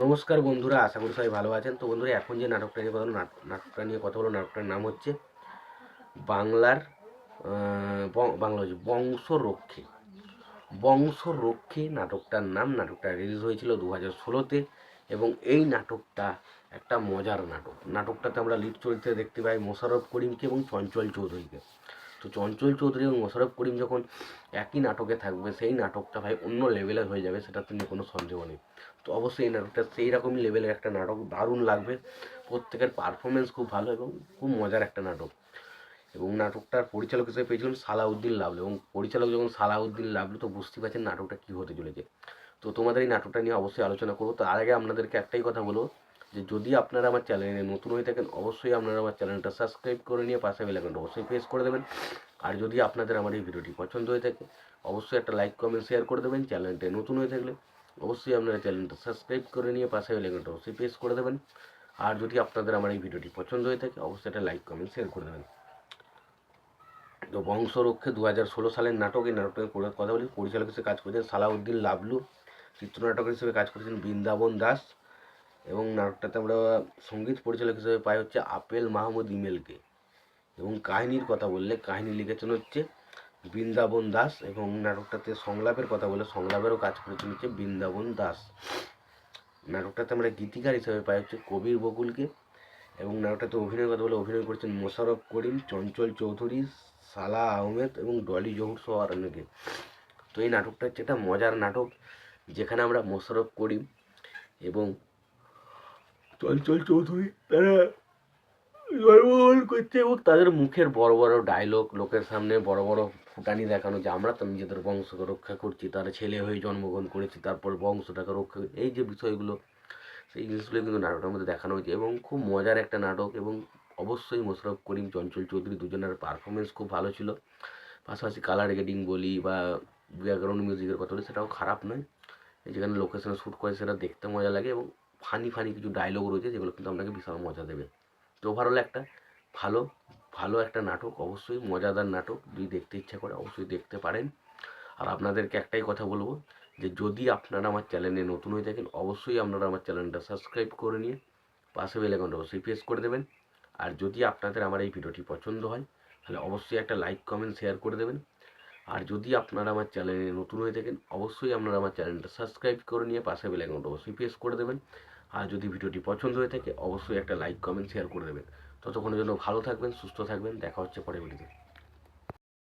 নমস্কার বন্ধুরা, আশা করি সবাই ভালো আছেন। তো বন্ধুরা, এখন যে নাটকটা নিয়ে কথা নাটকটা নিয়ে কথা হলো নাটকটার নাম হচ্ছে, বাংলার বাংলা হচ্ছে বংশরক্ষী। বংশরক্ষী নাটকটার নাম, নাটকটা রিলিজ হয়েছিল দু হাজার ষোলোতে এবং এই নাটকটা একটা মজার নাটক। নাটকটাতে আমরা লিড চরিত্রে দেখতে পাই মোশাররফ করিমকে এবং চঞ্চল চৌধুরীকে। চঞ্চল চৌধুরী এবং মোশাররফ করিম যখন একই নাটকে থাকবে, সেই নাটকটা ভাই অন্য লেভেলের হয়ে যাবে, সেটাতে নিয়ে কোনো সন্দেহ নেই। তো অবশ্যই এই নাটকটা সেই রকমই লেভেলের একটা নাটক, দারুণ লাগবে। প্রত্যেকের পারফরমেন্স খুব ভালো এবং খুব মজার একটা নাটক। এবং নাটকটার পরিচালক হিসেবে পেয়েছিলাম সালাউদ্দিন লাভলু এবং পরিচালক যখন সালাউদ্দিন লাভলু তো বুঝতে পারছেন নাটকটা কী হতে চলেছে। তো তোমাদের এই নাটকটা নিয়ে অবশ্যই আলোচনা করব। তো আর আগে আপনাদেরকে একটাই কথা বলব যে যদি আপনারা আমার চ্যানেলে নতুন হয়ে থাকেন, অবশ্যই আপনারা আমার চ্যানেলটা সাবস্ক্রাইব করে নিয়ে পাশে বেলাকানটা অবশ্যই প্রেস করে দেবেন। আর যদি আপনাদের আমার এই ভিডিওটি পছন্দ হয়ে থাকে, অবশ্যই একটা লাইক, কমেন্ট, শেয়ার করে দেবেন। চ্যানেলটা নতুন হয়ে থাকলে অবশ্যই আপনারা চ্যানেলটা সাবস্ক্রাইব করে নিয়ে পাশে বেলাকানটা অবশ্যই প্রেস করে দেবেন। আর যদি আপনাদের আমার এই ভিডিওটি পছন্দ হয়ে থাকে, অবশ্যই একটা লাইক, কমেন্ট, শেয়ার করে দেবেন। তো বংশরক্ষে দু হাজার ষোলো সালের নাটক, এই নাটকের কথা বলি। পরিচালক হিসেবে কাজ করেছেন সালাউদ্দিন লাবলু, চিত্রনাটক হিসেবে কাজ করেছেন বৃন্দাবন দাস। এবং নাটকটাতে আমরা সংগীত পরিচালক হিসেবে পাই হচ্ছে আপেল মাহমুদ ইমেলকে। এবং কাহিনীর কথা বললে, কাহিনী লিখেছেন হচ্ছে বৃন্দাবন দাস এবং নাটকটাতে সংলাপের কথা বলে সংলাপেরও কাজ করেছেন হচ্ছে বৃন্দাবন দাস। নাটকটাতে আমরা গীতিকার হিসেবে পাই হচ্ছে কবির বকুলকে এবং নাটকটাতে অভিনয়ের কথা বলে অভিনয় করেছেন মোশাররফ করিম, চঞ্চল চৌধুরী, সালা আহমেদ এবং ডলি জহুর সহ আর অনেকে তো এই নাটকটা হচ্ছে একটা মজার নাটক যেখানে আমরা মোশারফ করিম এবং চঞ্চল চৌধুরী, তারা গর্ববোধ করছে এবং তাদের মুখের বড় বড় ডায়লগ লোকের সামনে বড় বড় ফুটানি দেখানো যে আমরা তো নিজেদের বংশকে রক্ষা করছি, তারা ছেলে হয়ে জন্মগ্রহণ করেছি, তারপর বংশটাকে রক্ষা করি, এই যে বিষয়গুলো, সেই জিনিসগুলো কিন্তু নাটকের মধ্যে দেখানো হয়েছে এবং খুব মজার একটা নাটক এবং অবশ্যই মোশাররফ করিম, চঞ্চল চৌধুরী দুজনের পারফরমেন্স খুব ভালো ছিল। পাশাপাশি কালার গ্রেডিং বলি বা ব্যাকগ্রাউন্ড মিউজিকের কথা বলি, সেটাও খারাপ নয়। যেখানে লোকেশনে শ্যুট করে সেটা দেখতে মজা লাগে এবং ফানি ফানি কিছু ডায়লগ রয়েছে যেগুলো কিন্তু আপনাকে বিশাল মজা দেবে। তো ওভারঅল একটা ভালো ভালো একটা নাটক, অবশ্যই মজাদার নাটক। যদি দেখতে ইচ্ছা করে অবশ্যই দেখতে পারেন। আর আপনাদেরকে একটাই কথা বলব যে যদি আপনারা আমার চ্যানেলে নতুন হয়ে থাকেন, অবশ্যই আপনারা আমার চ্যানেলটা সাবস্ক্রাইব করে নিয়ে পাশে বেল আইকনটা অবশ্যই প্রেস করে দেবেন। আর যদি আপনাদের আমার এই ভিডিওটি পছন্দ হয়, তাহলে অবশ্যই একটা লাইক কমেন্ট শেয়ার করে দেবেন। আর যদি আপনারা আমার চ্যানেলে নতুন হয়ে থাকেন, অবশ্যই আপনারা আমার চ্যানেলটা সাবস্ক্রাইব করে নিয়ে পাশে বেল আইকনটা অবশ্যই প্রেস করে দেবেন। আর যদি ভিডিওটি পছন্দ হয়ে থাকে, অবশ্যই একটা লাইক কমেন্ট শেয়ার করে দেবেন। ততক্ষণের জন্য ভালো থাকবেন, সুস্থ থাকবেন, দেখা হচ্ছে পরে ভিডিওতে